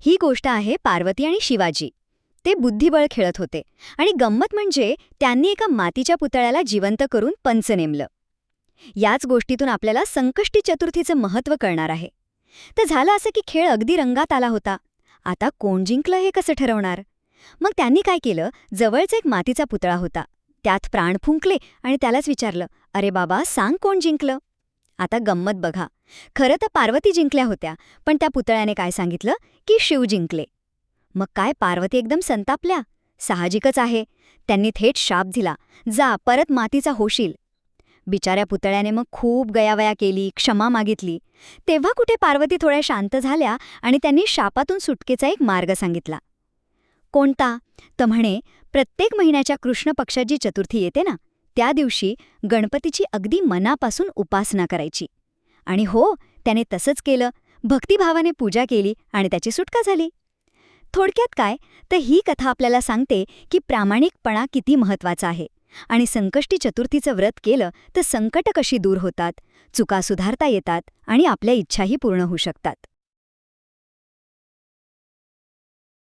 ही गोष्ट आहे पार्वती आणि शिवाजी. ते बुद्धिबळ खेळत होते आणि गंमत म्हणजे त्यांनी एका मातीच्या पुतळ्याला जिवंत करून पंच नेमलं. याच गोष्टीतून आपल्याला संकष्टी चतुर्थीचं महत्त्व कळणार आहे. तर झालं असं की खेळ अगदी रंगात आला होता. आता कोण जिंकलं हे कसं ठरवणार? मग त्यांनी काय केलं? जवळचा एक मातीचा पुतळा होता. त्यात प्राण फुंकले आणि त्यालाच विचारलं अरे बाबा सांग कोण जिंकलं? आता गंमत बघा. खरं तर पार्वती जिंकल्या होत्या पण त्या पुतळ्याने काय सांगितलं? की शिव जिंकले. मग काय पार्वती एकदम संतापल्या? साहजिकच आहे. त्यांनी थेट शाप दिला. जा परत मातीचा होशील. बिचाऱ्या पुतळ्याने मग खूप गयावया केली क्षमा मागितली. तेव्हा कुठे पार्वती थोड्या शांत झाल्या आणि त्यांनी शापातून सुटकेचा एक मार्ग सांगितला. कोणता? तर म्हणे प्रत्येक महिन्याच्या कृष्ण पक्षाची चतुर्थी येते ना? त्या दिवशी गणपतीची अगदी मनापासून उपासना करायची. आणि हो त्याने तसंच केलं. भक्तिभावाने पूजा केली आणि त्याची सुटका झाली. थोडक्यात काय? तर ही कथा आपल्याला सांगते की प्रामाणिकपणा किती महत्त्वाचा आहे. आणि संकष्टी चतुर्थीचं व्रत केलं तर संकट कशी दूर होतात? चुका सुधारता येतात आणि आपल्या इच्छाही पूर्ण होऊ शकतात.